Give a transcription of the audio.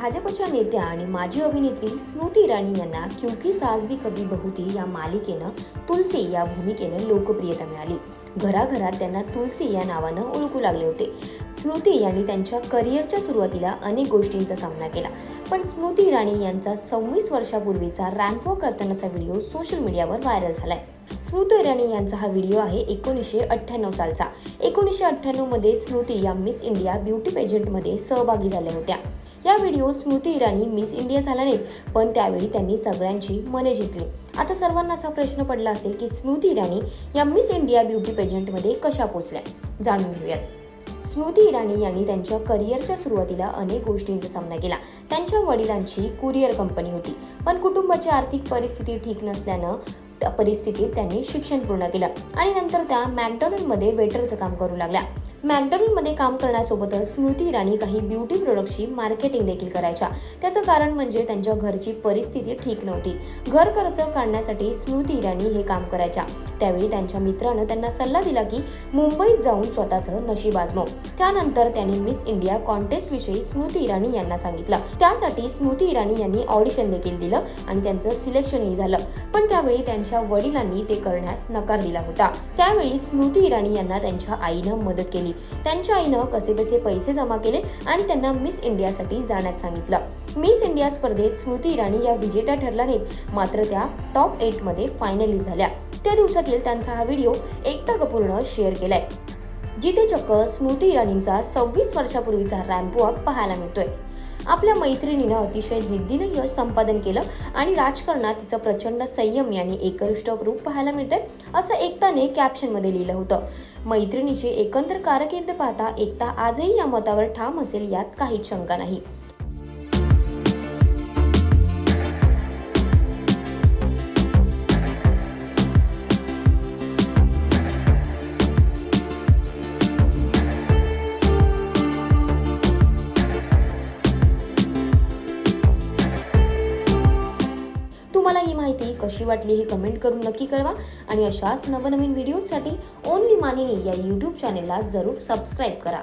भाजपच्या नेत्या आणि माजी अभिनेत्री स्मृती इराणी यांना क्युकी सास भी कभी बहुती या मालिकेनं तुलसी या भूमिकेनं लोकप्रियता मिळाली. घराघरात त्यांना तुलसी या नावानं ओळखू लागले होते. स्मृती यांनी त्यांच्या करिअरच्या सुरुवातीला अनेक गोष्टींचा सामना केला. पण स्मृती इराणी यांचा सव्वीस वर्षापूर्वीचा रॅम्प करतानाचा व्हिडिओ सोशल मीडियावर व्हायरल झालाय. स्मृती इराणी यांचा हा व्हिडिओ आहे एकोणीसशे अठ्ठ्याण्णव सालचा. एकोणीसशे अठ्ठ्याण्णवमध्ये स्मृती या मिस इंडिया ब्युटी पेजंटमध्ये सहभागी झाल्या होत्या. या video Smriti Irani Miss India झाला नाहीत पण त्यावेळी त्यांनी सगळ्यांची मने जिंकली. आता सर्वांना असा प्रश्न पडला असेल की स्मृती इराणी या मिस इंडिया ब्युटी पेजंटमध्ये कशा पोचल्या जाणून घेऊयात. स्मृती इराणी यांनी त्यांच्या करिअरच्या सुरुवातीला अनेक गोष्टींचा सामना केला. त्यांच्या वडिलांची कुरिअर कंपनी होती. पण कुटुंबाची आर्थिक परिस्थिती ठीक नसल्यानं त्या परिस्थितीत त्यांनी शिक्षण पूर्ण केलं. आणि नंतर त्या मॅकडॉनल्डमध्ये वेटरचं काम करू लागल्या. मॅकडॉनल्डमध्ये काम करण्यासोबतच स्मृती इराणी काही ब्युटी प्रोडक्टची मार्केटिंग देखील करायच्या. त्याचं कारण म्हणजे त्यांच्या घरची परिस्थिती ठीक नव्हती. घर खर्च काढण्यासाठी स्मृती इराणी हे काम करायच्या. त्यावेळी त्यांच्या मित्रानं त्यांना सल्ला दिला की मुंबईत जाऊन स्वतःचं नशीब आजमव. त्यानंतर त्यांनी मिस इंडिया कॉन्टेस्ट विषयी स्मृती इराणी यांना सांगितलं. त्यासाठी स्मृती इराणी यांनी ऑडिशन देखील दिलं आणि त्यांचं सिलेक्शनही झालं. पण त्यावेळी त्यांच्या वडिलांनी ते करण्यास नकार दिला होता. त्यावेळी स्मृती इराणी यांना त्यांच्या आईनं मदत केली. त्यांच्या आईनं कसेबसे पैसे जमा केले आणि त्यांना मिस इंडियासाठी जाण्यास सांगितलं. मिस इंडिया स्पर्धेत स्मृती इराणी या विजेत्या ठरल्या नाहीत मात्र त्या टॉप एटमध्ये फायनली झाल्या. त्या दिवसातील त्यांचा हा व्हिडिओ एकता कपूरनं शेअर केलाय. जिथे चक्क स्मृती इराणींचा सव्वीस वर्षापूर्वीचा रॅम्प वॉक पाहायला मिळतोय. आपल्या मैत्रिणीनं अतिशय जिद्दीनं यश संपादन केलं आणि राजकारणात तिचं प्रचंड संयम यांनी एकनिष्ठ रूप पाहायला मिळतंय असं एकताने कॅप्शनमध्ये लिहिलं होतं. मैत्रिणीची एकंदर कारकीर्द पाहता एकता आजही या मतावर ठाम असेल यात काहीच शंका नाही. माहिती कशी वाटली हे कमेंट करून नक्की कळवा. आणि अशाच नवनवीन व्हिडिओसाठी ओनली मानिनी या यूट्यूब चॅनेलला जरूर सबस्क्राईब करा.